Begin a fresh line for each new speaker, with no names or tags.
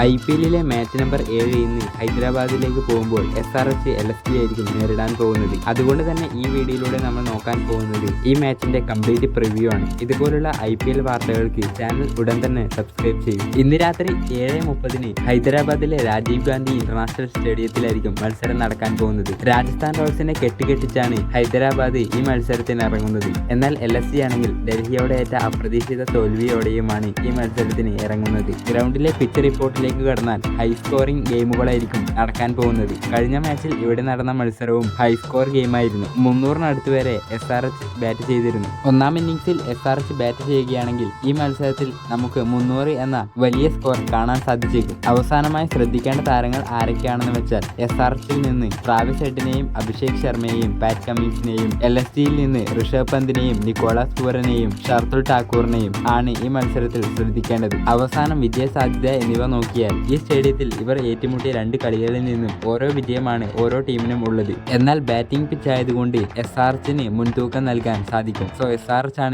I P എല്ലിലെ match number ഏഴ് ഇന്ന് ഹൈദരാബാദിലേക്ക് പോകുമ്പോൾ S R H L S T ആയിരിക്കും നേരിടാൻ പോകുന്നത്. അതുകൊണ്ട് തന്നെ ഈ വീഡിയോയിലൂടെ നമ്മൾ നോക്കാൻ പോകുന്നത് ഈ മാച്ചിന്റെ കംപ്ലീറ്റ് പ്രിവ്യൂ ആണ്. ഇതുപോലുള്ള ഐ പി എൽ വാർത്തകൾക്ക് ചാനൽ ഉടൻ തന്നെ സബ്സ്ക്രൈബ് ചെയ്യും. ഇന്ന് രാത്രി ഏഴ് മുപ്പതിന് ഹൈദരാബാദിലെ രാജീവ് ഗാന്ധി ഇന്റർനാഷണൽ സ്റ്റേഡിയത്തിലായിരിക്കും മത്സരം നടക്കാൻ പോകുന്നത്. രാജസ്ഥാൻ റോയൽസിനെ കെട്ടിക്കെട്ടിച്ചാണ് ഹൈദരാബാദ് ഈ മത്സരത്തിന് ഇറങ്ങുന്നത്. എന്നാൽ എൽ എസ് സി ആണെങ്കിൽ ഡൽഹിയോടെ ഏറ്റ അപ്രതീക്ഷിത തോൽവിയോടെയുമാണ് ഈ മത്സരത്തിന് ഇറങ്ങുന്നത്. ഗ്രൗണ്ടിലെ പിച്ച് റിപ്പോർട്ടിലേക്ക് കടന്നാൽ ഹൈ സ്കോറിംഗ് ഗെയിമുകളായിരിക്കും നടക്കാൻ പോകുന്നത്. കഴിഞ്ഞ മാച്ചിൽ ഇവിടെ നടന്ന മത്സരവും ഹൈ സ്കോർ ഗെയിമായിരുന്നു മുന്നൂറിനടുത്ത് വരെ എസ് ആർ എച്ച് ബാറ്റ് ചെയ്തിരുന്നു. ഒന്നാം ഇന്നിംഗ്സിൽ എസ് ആർ എച്ച് ബാറ്റ് ചെയ്യുകയാണെങ്കിൽ ഈ മത്സരത്തിൽ നമുക്ക് മുന്നൂറ് എന്ന വലിയ സ്കോർ കാണാൻ സാധിച്ചേക്കും. അവസാനമായി ശ്രദ്ധിക്കേണ്ട താരങ്ങൾ ആരൊക്കെയാണെന്ന് വെച്ചാൽ എസ് ആർ എച്ചിൽ നിന്ന് ട്രാവിസ് ഹെഡിനെയും അഭിഷേക് ശർമ്മയെയും പാറ്റ് കമ്മിൻസിനെയും എൽ എസ് ടിയിൽ നിന്ന് ഋഷഭ് പന്തിനെയും നിക്കോളാസ് പൂരനെയും ഷർത്തുൽ ഠാക്കൂറിനെയും ആണ് ഈ മത്സരത്തിൽ ശ്രദ്ധിക്കേണ്ടത്. അവസാനം വിജയ സാധ്യത എന്നിവ നോക്കിയാൽ ഈ സ്റ്റേഡിയത്തിൽ ഇവർ ഏറ്റുമുട്ടിയ രണ്ട് കളികളിൽ നിന്നും ഓരോ വിജയമാണ് ഓരോ ടീമിനും ഉള്ളത്. എന്നാൽ ബാറ്റിംഗ് പിച്ച് ആയതുകൊണ്ട് എസ് ആർ എച്ചിന് മുൻതൂക്കം നൽകാൻ സാധിക്കും. സോ എസ് ആർ എച്ച് ആണ്